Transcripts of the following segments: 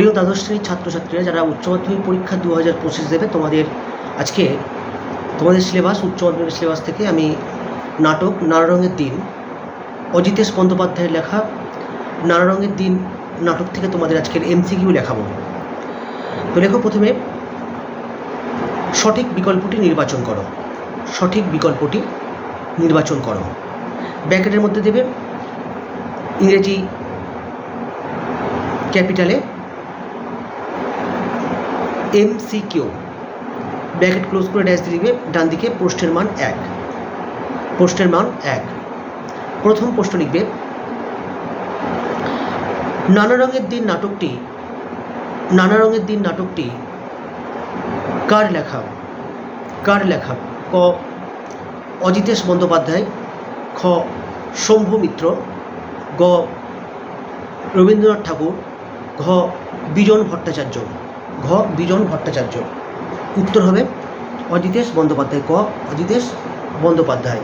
প্রিয় দ্বাদশ শ্রেণির ছাত্রছাত্রীরা যারা উচ্চ মাধ্যমিক পরীক্ষা দু হাজার পঁচিশ দেবে, তোমাদের আজকে তোমাদের সিলেবাস উচ্চ মাধ্যমিক সিলেবাস থেকে আমি নাটক নানা রঙের দিন, অজিতেশ বন্দ্যোপাধ্যায়ের লেখা নানা রঙের দিন নাটক থেকে তোমাদের আজকের এমসিকিউ লেখাবো তো লেখো প্রথমে, সঠিক বিকল্পটি নির্বাচন করো। সঠিক বিকল্পটি নির্বাচন করো। ব্র্যাকেটের মধ্যে দেবে, ইংরেজি ক্যাপিটালে M C Q bracket close করে ড্যাশ দিবে, ডান দিকে পোস্টের মান এক। পোস্টের মান এক। প্রথম প্রশ্ন লিখবে, নানা রঙের দিন নাটকটি, নানা রঙের দিন নাটকটি কার লেখা? কার লেখা? ক, অজিতেশ বন্দ্যোপাধ্যায়, খ, শম্ভু মিত্র, গ, রবীন্দ্রনাথ ঠাকুর, ঘ, বিজন ভট্টাচার্য। ঘ বিজন ভট্টাচার্য। উত্তর হবে অজিতেশ বন্দ্যোপাধ্যায়। ক, অজিতেশ বন্দ্যোপাধ্যায়।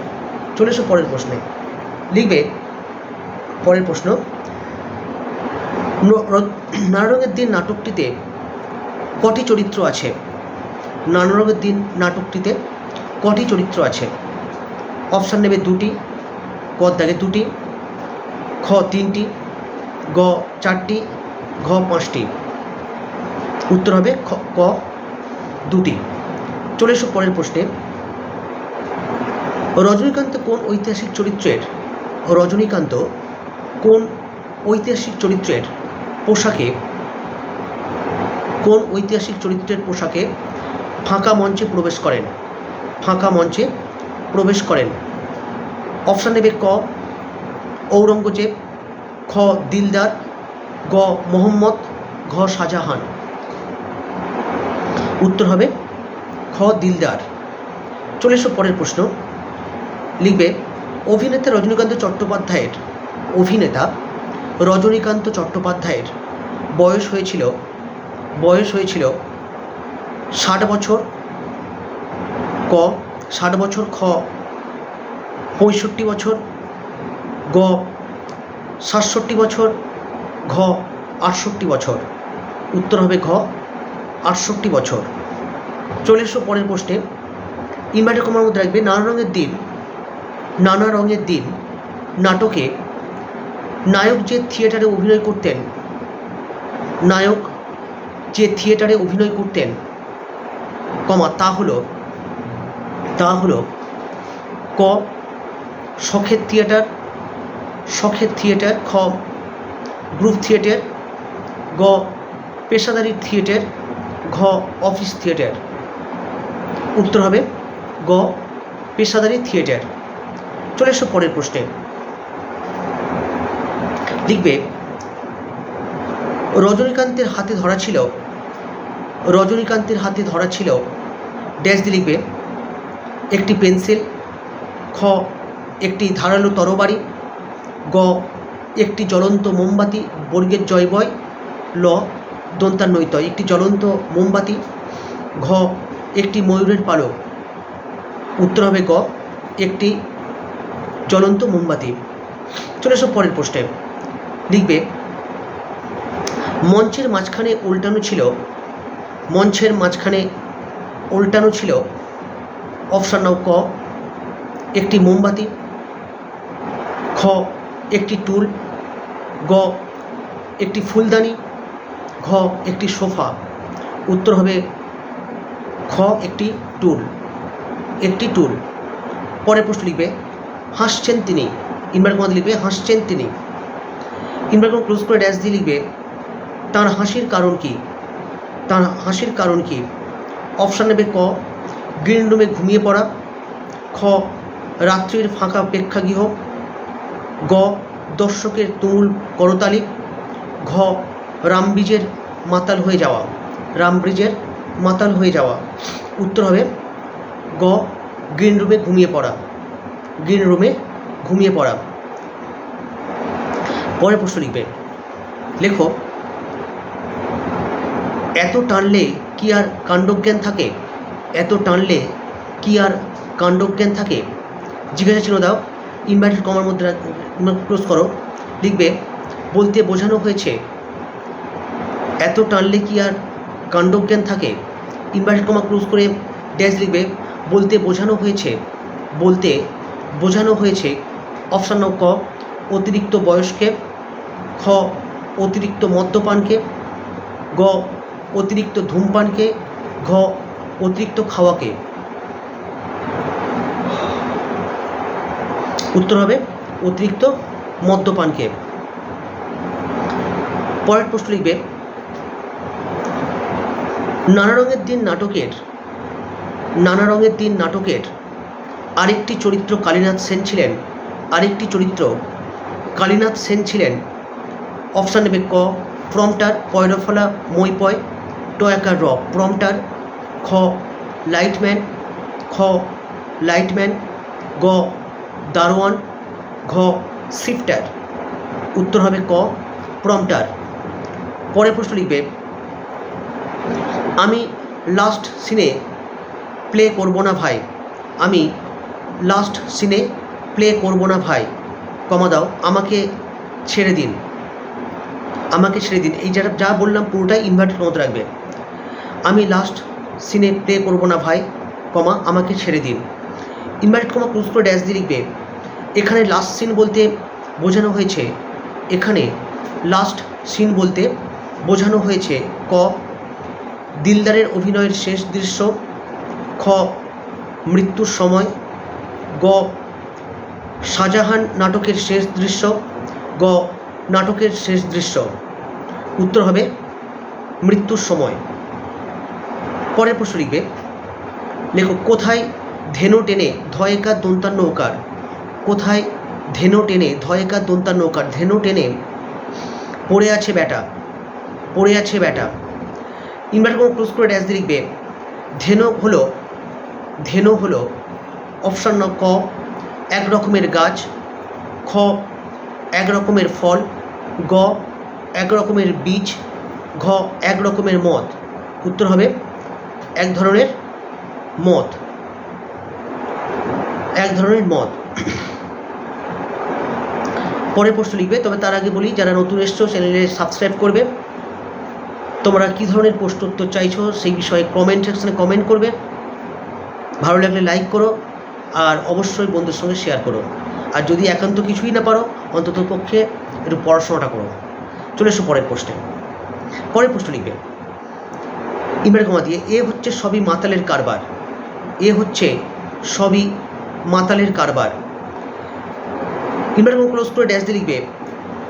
চলে এসো পরের প্রশ্নে। লিখবে পরের প্রশ্ন, ন- র- নানা রঙের দিন নাটকটিতে কটি চরিত্র আছে? নানা রঙের দিন নাটকটিতে কটি চরিত্র আছে? অপশান নেবে দুটি, ক দাগে দুটি, খ তিনটি, গ চারটি, ঘ পাঁচটি। উত্তর হবে ক, দুটি। চলে এসো পরের প্রশ্নে। রজনীকান্ত কোন ঐতিহাসিক চরিত্রের? রজনীকান্ত কোন ঐতিহাসিক চরিত্রের পোশাকে? কোন ঐতিহাসিক চরিত্রের পোশাকে ফাঁকা মঞ্চে প্রবেশ করেন? ফাঁকা মঞ্চে প্রবেশ করেন। অপশান নেবে ক, ঔরঙ্গজেব, খ, দিলদার, গ, মোহাম্মদ, ঘ, শাহজাহান। উত্তর হবে খ. দিলদার। চলে এসো পরের প্রশ্ন। লিখবে, অভিনেতা রজনীকান্ত চট্টোপাধ্যায়ের অভিনেতা রজনীকান্ত চট্টোপাধ্যায়ের বয়স হয়েছিল বয়স হয়েছিল ষাট বছর ক, ষাট বছর খ, পঁয়ষট্টি বছর গ, সাতষট্টি বছর ঘ, আটষট্টি বছর। উত্তর হবে ঘ, আটষট্টি বছর। চলে পরের প্রশ্নে ইনভার্টার কমার মধ্যে রাখবে নানা রঙের দিন, নানা রঙের দিন, নাটকে নায়ক যে থিয়েটারে অভিনয় করতেন, নায়ক যে থিয়েটারে অভিনয় করতেন কমা তা হলো তা হলো ক, শখের থিয়েটার শখের থিয়েটার খ গ্রুপ থিয়েটার গ, পেশাদারি থিয়েটার ঘ অফিস থিয়েটার উত্তর হবে গ, পেশাদারি থিয়েটার। চলে এসো পরের প্রশ্নে। লিখবে, রজনীকান্তের হাতে ধরা ছিল, রজনীকান্তের হাতে ধরা ছিল, ড্যাশ দিয়ে লিখবে, একটি পেন্সিল, খ, একটি ধারালো তরবারি, গ, একটি জ্বলন্ত মোমবাতি, বর্গের জয়বয় ল দন্তান্বয়িত একটি জ্বলন্ত মোমবাতি, ঘ একটি ময়ূরের পালক। উত্তর হবে গ, একটি জ্বলন্ত মোমবাতি। চলে এসো পরের প্রশ্নে। লিখবে, মঞ্চের মাঝখানে উল্টানো ছিল, মঞ্চের মাঝখানে উল্টানো ছিল, অপশান নাও ক, একটি মোমবাতি, খ, একটি টুল, গ, একটি ফুলদানি, ঘ, একটি সোফা। উত্তর হবে একটি টুল একটি টুল পরের প্রশ্ন লিখবে, হাসছেন তিনি। ইনভার্ট কমাতে লিখবে, হাসছেন তিনি। ইনভার্ট কমা ক্লোজ করে ড্যাশ দিয়ে লিখবে, তার হাসির কারণ কি? তার হাসির কারণ কি? অপশান নেবে ক গ্রিন রুমে ঘুমিয়ে পড়া। খ, রাত্রির ফাঁকা প্রেক্ষাগৃহ। গ, দর্শকের তুমুল করতালি। ঘ, রামব্রিজের মাতাল হয়ে যাওয়া। রামব্রিজের মাতাল হয়ে যাওয়া। উত্তর হবে গ গ্রিন রুমে ঘুমিয়ে পড়া। গ্রিন রুমে ঘুমিয়ে পড়া। পরের প্রশ্ন লিখবে। লেখো, এত টানলে কি আর কাণ্ডজ্ঞান থাকে? এত টানলে কি আর কাণ্ডজ্ঞান থাকে? জিজ্ঞাসা চিহ্ন দাও। ইনভার্টেড কমার মধ্যে ক্লোজ করো। লিখবে, বলতে বোঝানো হয়েছে, এত টানলে কি আর কাণ্ডজ্ঞান থাকে। ইনভার্টেড কমা ক্লোজ করে ড্যাশ লিখবে, বলতে বোঝানো হয়েছে, বলতে বোঝানো হয়েছে। অপশান ক, অতিরিক্ত বয়সকে, খ, অতিরিক্ত মদ্যপানকে, গ, অতিরিক্ত ধূমপানকে, ঘ, অতিরিক্ত খাওয়াকে। উত্তর হবে, অতিরিক্ত মদ্যপানকে। পরের প্রশ্ন লিখবে নানা রঙের দিন নাটকের, নানা রঙের দিন নাটকের। আরেকটি চরিত্র কালীনাথ সেন ছিলেন, আরেকটি চরিত্র কালীনাথ সেন ছিলেন। অপশান নেবে ক প্রমটার পয়রফলা, মইপয়, টয়াকার র প্রমটার খ লাইটম্যান খ লাইটম্যান গ, দারোয়ান, ঘ শিফটার উত্তর হবে ক প্রমটার পরের প্রশ্ন লিখবে আমি লাস্ট সিনে প্লে করব না ভাই। আমি লাস্ট সিনে প্লে করব না ভাই। কমা দাও, আমাকে ছেড়ে দিন। আমাকে ছেড়ে দিন। এই যারা যা বললাম পুরোটাই ইনভার্টেড মতো রাখবে। আমি লাস্ট সিনে প্লে করব না ভাই, কমা, আমাকে ছেড়ে দিন। ইনভার্টেড কমা ক্লোজ করে ড্যাশ দিয়ে লিখবে। এখানে লাস্ট সিন বলতে বোঝানো হয়েছে। এখানে লাস্ট সিন বলতে বোঝানো হয়েছে ক দিলদারের অভিনয়ের শেষ দৃশ্য, খ, মৃত্যুর সময়, গ, শাহজাহান নাটকের শেষ দৃশ্য, গ, নাটকের শেষ দৃশ্য। উত্তর হবে, মৃত্যুর সময়। পরের প্রশ্ন লিখবে লেখো কোথায় ধেনু টেনে ধয়েকার দন্তার নৌকার? কোথায় ধেনু টেনে ধয়েকার দন্তার নৌকার? ধেনু টেনে পড়ে আছে ব্যাটা, পড়ে আছে ব্যাটা। ইনভার্ট কোনো ক্লোজ করে ড্যাশ দিয়ে লিখবে। ধেনু হলো ধেনু হলো অপশান ক, এক রকমের গাছ, খ, এক রকমের ফল, গ, এক রকমের বীজ, ঘ, এক রকমের মদ। উত্তর হবে এক ধরনের মদ। এক ধরনের মদ। পরের প্রশ্ন লিখবে, তবে তার আগে বলি, যারা নতুন এসছো চ্যানেলে সাবস্ক্রাইব করবে। তোমরা কী ধরনের প্রশ্ন উত্তর চাইছো সেই বিষয়ে কমেন্ট সেকশনে কমেন্ট করবে। ভালো লাগলে লাইক করো আর অবশ্যই বন্ধুর সঙ্গে শেয়ার করো। আর যদি একান্ত কিছুই না পারো, অন্তত পক্ষে একটু পড়াশোনাটা করো। চলে এসো পরের প্রশ্নে। পরের প্রশ্ন লিখবে। ইমরান কমা দিয়ে, এ হচ্ছে সবই মাতালের কারবার। এ হচ্ছে সবই মাতালের কারবার। ইমরান কমা ক্লোজ করে ড্যাশ দিয়ে লিখবে,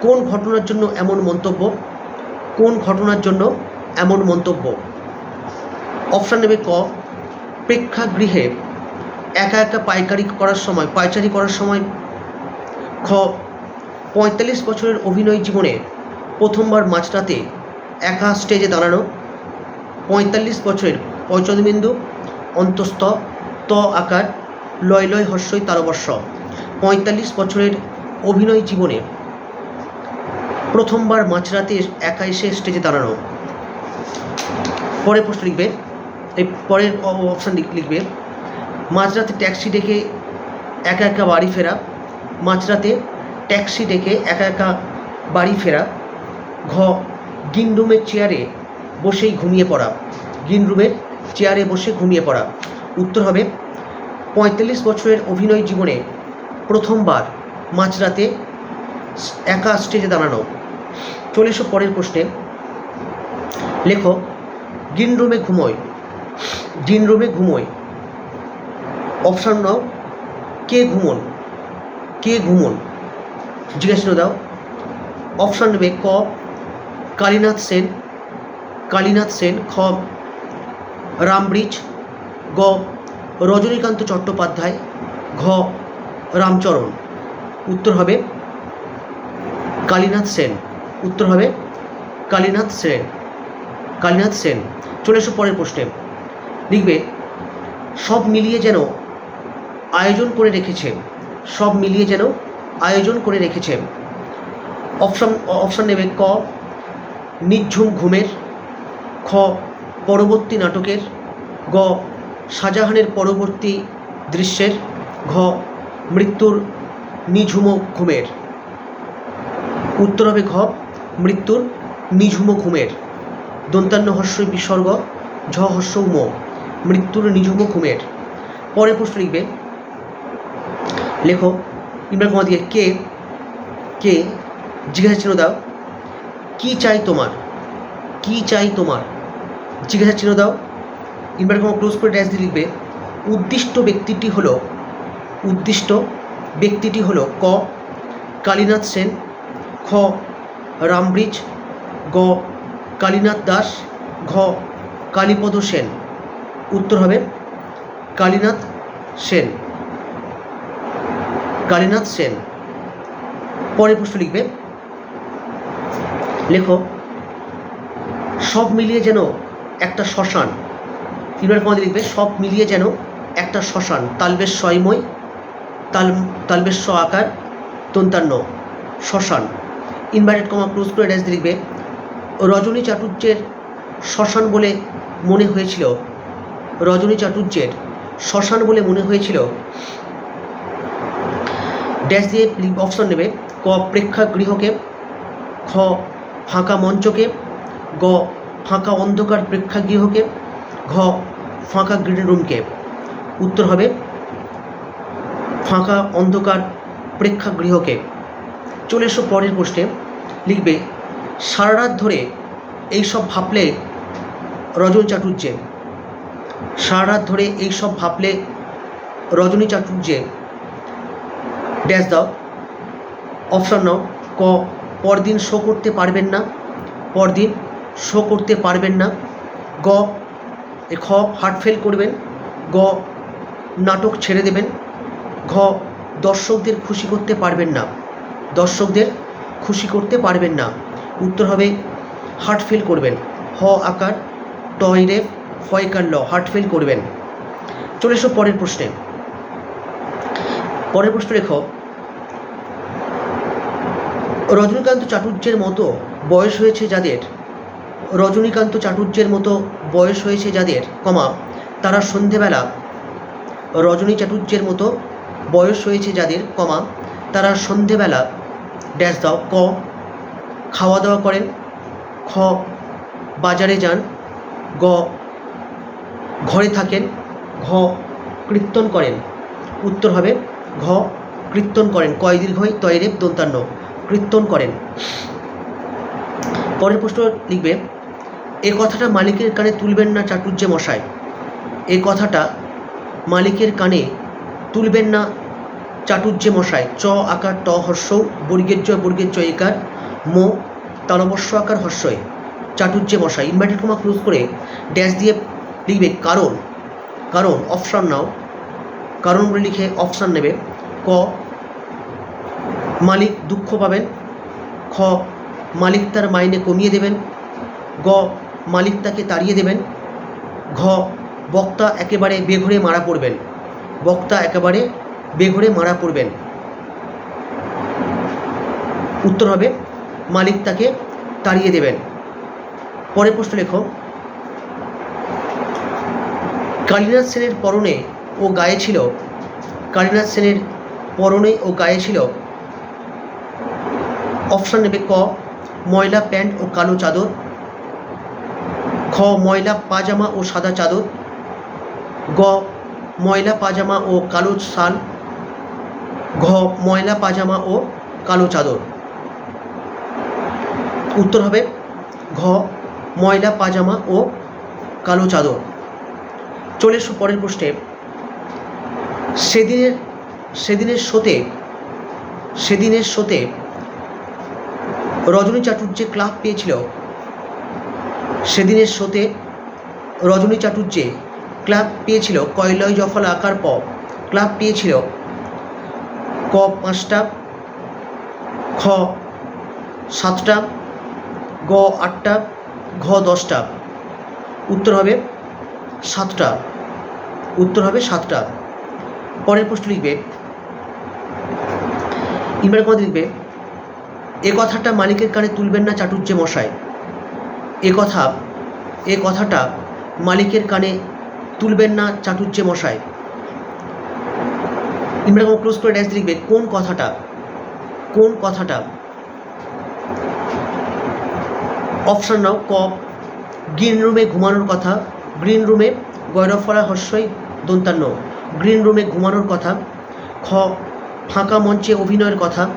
কোন ঘটনার জন্য এমন মন্তব্য কোন ঘটনার জন্য এমন মন্তব্য? অপশান নেবে ক, প্রেক্ষাগৃহে একা একা পাইকারি করার সময়, পাইচারি করার সময়। খ, পঁয়তাল্লিশ বছরের অভিনয় জীবনে প্রথমবার মাঝরাতে একা স্টেজে দাঁড়ানো। পঁয়তাল্লিশ বছরের পয়চদবিন্দু অন্তস্থ, ত আকার, লয় লয় হর্ষই তারবর্ষ। পঁয়তাল্লিশ বছরের অভিনয় জীবনে প্রথমবার মাঝরাতে একা এসে স্টেজে দাঁড়ানো। পরের প্রশ্ন লিখবে, এই পরের অপশান লিখবে, মাঝরাতে ট্যাক্সি ডেকে একা একা বাড়ি ফেরা, মাঝরাতে ট্যাক্সি ডেকে একা একা বাড়ি ফেরা, ঘ গ্রিন রুমের চেয়ারে বসেই ঘুমিয়ে পড়া গ্রিন রুমের চেয়ারে বসে ঘুমিয়ে পড়া। উত্তর হবে, পঁয়তাল্লিশ বছরের অভিনয় জীবনে প্রথমবার মাঝরাতে একা স্টেজে দাঁড়ানো। চলে এসো পরের প্রশ্নে। লেখো, গ্রিন রুমে ঘুমোয়। গ্রিন রুমে ঘুমোয়। অপশান নাও, কে ঘুমন? কে ঘুমন? জিজ্ঞাসা দাও। অপশান নেবে ক, কালীনাথ সেন কালীনাথ সেন, খ, রামব্রিজ, গ, রজনীকান্ত চট্টোপাধ্যায়, ঘ, রামচরণ। উত্তর হবে কালীনাথ সেন। উত্তর হবে কালীনাথ সেন। কালীনাথ সেন, চলে এসো পরের প্রশ্নে। লিখবে, সব মিলিয়ে যেন আয়োজন করে রেখেছে। সব মিলিয়ে যেন আয়োজন করে রেখেছে। অপশন, অপশান নেবে ক, নিঝুম ঘুমের, খ, পরবর্তী নাটকের, গ, শাহজাহানের পরবর্তী দৃশ্যের, ঘ, মৃত্যুর নিঝুম ঘুমের। উত্তর হবে ঘ মৃত্যুর নিঝুম ঘুমের। দন্তান্ন হর্ষ বিসর্গ, ঝ হর্ষ উম। মৃত্যুর নিঝুম ঘুমের। পরের প্রশ্ন লিখবে। লেখো, ইমরান কুমার কে কে জিজ্ঞাসা চিহ্ন দাও। কি চাই তোমার? কি চাই তোমার? জিজ্ঞাসা চিহ্ন দাও। ইমরান কুমার ক্লোজ করে ড্যাশ দিয়ে লিখবে, উদ্দিষ্ট ব্যক্তিটি হলো, উদ্দিষ্ট ব্যক্তিটি হলো ক, কালীনাথ সেন, খ রামব্রিজ, গ, কালীনাথ দাস, ঘ, কালীপদ সেন। উত্তর হবে কালীনাথ সেন। কালীনাথ সেন। পরের প্রশ্ন লিখবে। লেখো, সব মিলিয়ে যেন একটা শ্মশান। তিনবার কমাতে লিখবে, সব মিলিয়ে যেন একটা শ্মশান। তালবেশ ছয়ময় তাল তালবেশ আকার দন্তান্ন শ্মশান। ইনভার্টেড কমা ক্লোজ করে ড্যাশ লিখবে রজনী চাটুর্যের শ্মশান বলে মনে হয়েছিল। রজনী চাটুর্যের শ্মশান বলে মনে হয়েছিল। ড্যাশ দিয়ে অপশন নেবে। ক প্রেক্ষাগৃহকে খ, ফাঁকা মঞ্চকে। গ, ফাঁকা অন্ধকার প্রেক্ষাগৃহকে ঘ, ফাঁকা গ্রিন রুমকে। উত্তর হবে, ফাঁকা অন্ধকার প্রেক্ষাগৃহকে চলে এসো পরের প্রশ্নে লিখবে সারা রাত ধরে এইসব ভাবলে রজনী চাটুর্যে সারা রাত ধরে এইসব ভাবলে রজনী চাটুর্যে ড্যাশ দাও। অপশন নাও। ক, পরদিন শো করতে পারবেন না। পরদিন শো করতে পারবেন না। গ খ হার্ট ফেল করবেন। গ, নাটক ছেড়ে দেবেন। ঘ, দর্শকদের খুশি করতে পারবেন না। দর্শকদের খুশি করতে পারবেন না। উত্তর হবে, হার্ট ফেল করবেন। হ আকার টয়রে ফয়কার ল, হার্ট ফেল করবেন। চলে এসো পরের প্রশ্নে। পরের প্রশ্ন রেখো। রজনীকান্ত চাটুর্যের মতো বয়স হয়েছে যাদের, রজনীকান্ত চাটুর্যের মতো বয়স হয়েছে যাদের, কমা, তারা সন্ধেবেলা, রজনী চাটুর্যের মতো বয়স হয়েছে যাদের, কমা, তারা সন্ধেবেলা ড্যাশ দাও, ক। খাওয়া দাওয়া করেন, খ। বাজারে যান, গ। ঘরে থাকেন, ঘ। কীর্তন করেন। উত্তর হবে, ঘ। কীর্তন করেন। কয় দীর্ঘই তয়রেব দন্তান্ন। কীর্তন করেন। পরের প্রশ্ন লিখবে, এ কথাটা মালিকের কানে তুলবেন না চাটুর্যে মশাই এ কথাটা মালিকের কানে তুলবেন না চাটুর্যে মশাই চ আকার ট হর্ষ, বর্গের জয় বর্গের জয় একার, মো তালবস্য আকার হর্ষয় চাটুর্যে মশাই ইনভার্টেড কমা ক্লোজ করে ড্যাশ দিয়ে লিখবে কারণ কারণ অপশান নাও, কারণ বলে লিখে অপশান নেবে, ক মালিক দুঃখ পাবেন, খ মালিক তার মাইনে কমিয়ে দেবেন, গ মালিক তাকে তাড়িয়ে দেবেন, ঘ বক্তা একেবারে বেঘরে মারা পড়বেন, বক্তা একেবারে বেঘরে মারা পড়বেন। উত্তর হবে, মালিক তাকে তাড়িয়ে দেবেন। পরে প্রশ্ন লেখো, কালীনাথ সেনের পরনে ও গায়ে ছিল, কালীনাথ সেনের পরনে ও গায়ে ছিল অপশান নেবে ক, ময়লা প্যান্ট ও কালো চাদর, খ, ময়লা পাজামা ও সাদা চাদর, গ, ময়লা পাজামা ও কালো শাল ঘ ময়লা পাজামা ও কালো চাদর। উত্তর হবে ঘ ময়লা পাজামা ও কালো চাদর। চলে এসো পরের প্রশ্নে। সেদিনের সেদিনের শোতে সেদিনের শোতে রজনী চাটুর্যে ক্লাব পেয়েছিল। সেদিনের শোতে রজনী চাটুর্যে ক্লাব পেয়েছিল। কয়লয় জফল, আকার প। ক্লাব পেয়েছিল ক পাঁচটা, খ সাতটা, গ আটটা, ঘ দশটা। উত্তর হবে সাতটা। উত্তর হবে সাতটা। পরের প্রশ্ন লিখবে। ইমেল কথা লিখবে, এ কথাটা মালিকের কানে তুলবেন না চাটুর্যে মশাই এ কথা, এ কথাটা মালিকের কানে তুলবেন না চাটুর্যে মশাই ইমরান ক্লোজ করে ড্যাশ লিখবে, কোন কথাটা? কোন কথাটা? অপশান নাও, ক গ্রিন রুমে ঘুমানোর কথা গ্রিন রুমে গৈরফলা হস্যই দন্তান্ন। গ্রিন রুমে ঘুমানোর কথা, খ, ফাঁকা মঞ্চে অভিনয়ের কথা,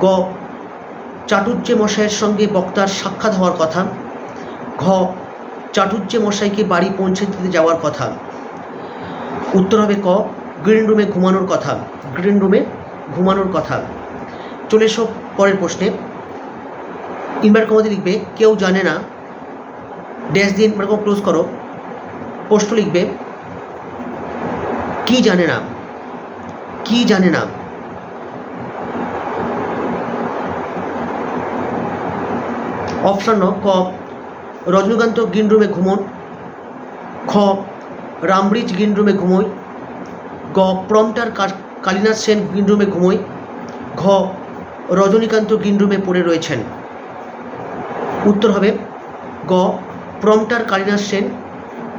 গ চাটুর্যে মশাইয়ের সঙ্গে বক্তার সাক্ষাৎ হওয়ার কথা, ঘ চাটুর্যে মশাইকে বাড়ি পৌঁছে দিতে যাওয়ার কথা। উত্তর হবে ক গ্রিন রুমে ঘুমানোর কথা গ্রিন রুমে ঘুমানোর কথা। চলে এসো পরের প্রশ্নে। ইনভার্ট কমাতে লিখবে, কেউ জানে না। ড্যাশ দিন এরকম ক্লোজ করো। প্রশ্ন লিখবে, কি জানে না? কি জানে না? অপশান ক। রজনীকান্ত গ্রিন রুমে ঘুমন। খ রামব্রিজ গ্রিন রুমে ঘুমোয় গ প্রমটার কালিনাথ সেন গ্রিন রুমে ঘুমোয়। ঘ, রজনীকান্ত গ্রিন রুমে পড়ে রয়েছেন। উত্তর হবে, গ প্রমটার কালিনাথ সেন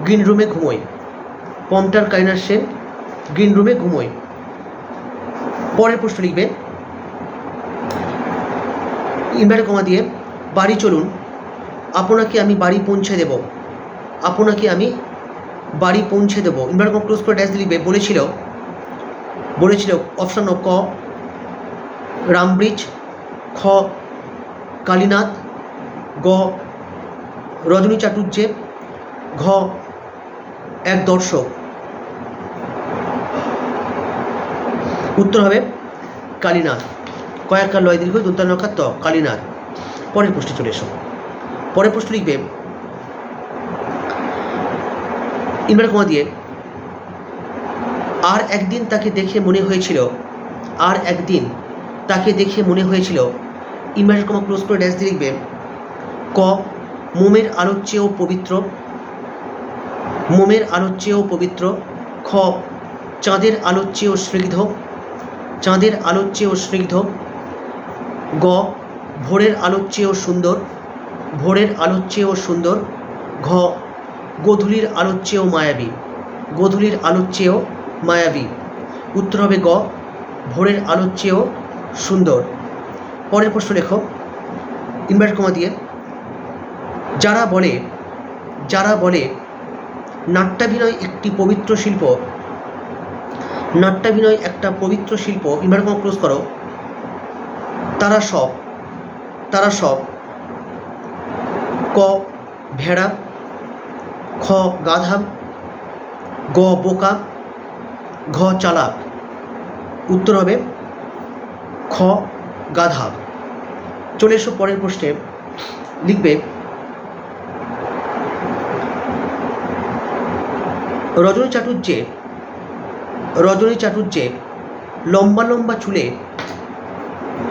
গ্রিন রুমে ঘুমোয়। প্রমটার কালিনাথ সেন গ্রিন রুমে ঘুমোয়। পরের প্রশ্ন লিখবে ইনভার্টার কমা দিয়ে, বাড়ি চলুন, আপনাকে আমি বাড়ি পৌঁছে দেব। আপনাকে আমি বাড়ি পৌঁছে দেবো। ইনভার্টার ক্লোজ করে ড্যাশ লিখবে, বলেছিল বলেছিল অপশান ক, রামব্রিজ, খ, কালীনাথ, গ, রজনী চাটুর্যে ঘ, এক দর্শক। উত্তর হবে কালীনাথ। কয়েককার লয় দীর্ঘ দন্তান্ন নক্ষার ত কালীনাথ। পরের প্রশ্নে চলে এসো। পরের প্রশ্ন লিখবে ইনভার্টার কমা দিয়ে। আর একদিন তাকে দেখে মনে হয়েছিল, আর একদিন তাকে দেখে মনে হয়েছিল। ইনভার্টার কমা ক্লোজ করে ড্যাশ দিয়ে লিখবে, ক, মোমের আলোর চেয়েও পবিত্র, মোমের আলোর চেয়েও পবিত্র, খ, চাঁদের আলোর চেয়েও স্নিগ্ধ, চাঁদের আলোর চেয়েও স্নিগ্ধ, গ, ভোরের আলোর চেয়েও সুন্দর, ভোরের আলোর চেয়েও সুন্দর, ঘ, গোধূলির আলোর চেয়েও মায়াবী, গোধূলির আলোর চেয়েও মায়াবী। উত্তর হবে গ, ভোরের আলোর চেয়েও সুন্দর। পরের প্রশ্ন লেখো। ইনভার্ট কমা দিয়ে। যারা বলে যারা বলে, নাট্যাভিনয় একটি পবিত্র শিল্প, নাট্যাভিনয় একটা পবিত্র শিল্প, ইনভার্ট কমা ক্লোজ করো। তারা সব তারা সব, ক, ভেড়া, খ, গাধা, গ, বোকা ঘ চালাক। উত্তর হবে খ গাধা। চলে এসো পরের প্রশ্নে। লিখবে, রজনী চাটুর্যে রজনী চাটুর্যে লম্বা লম্বা চুলে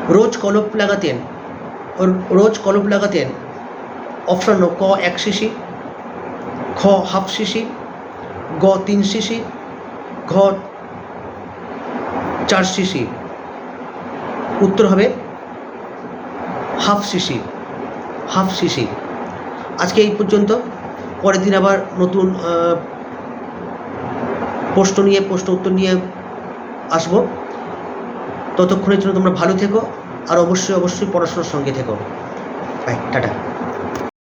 রোজ কলপ লাগাতেন, রোজ কলপ লাগাতেন অপশান ক এক সিসি খ হাফ সিসি গ তিন সিসি ঘ চার সিসি। উত্তর হবে হাফ সিসি হাফ সিসি। আজকে এই পর্যন্ত। পরের দিন আবার নতুন প্রশ্ন নিয়ে, প্রশ্ন উত্তর নিয়ে আসব। ততক্ষণের জন্য তোমরা ভালো থেকো আর অবশ্যই অবশ্যই পড়াশোনার সঙ্গে থেকো। Bye tata.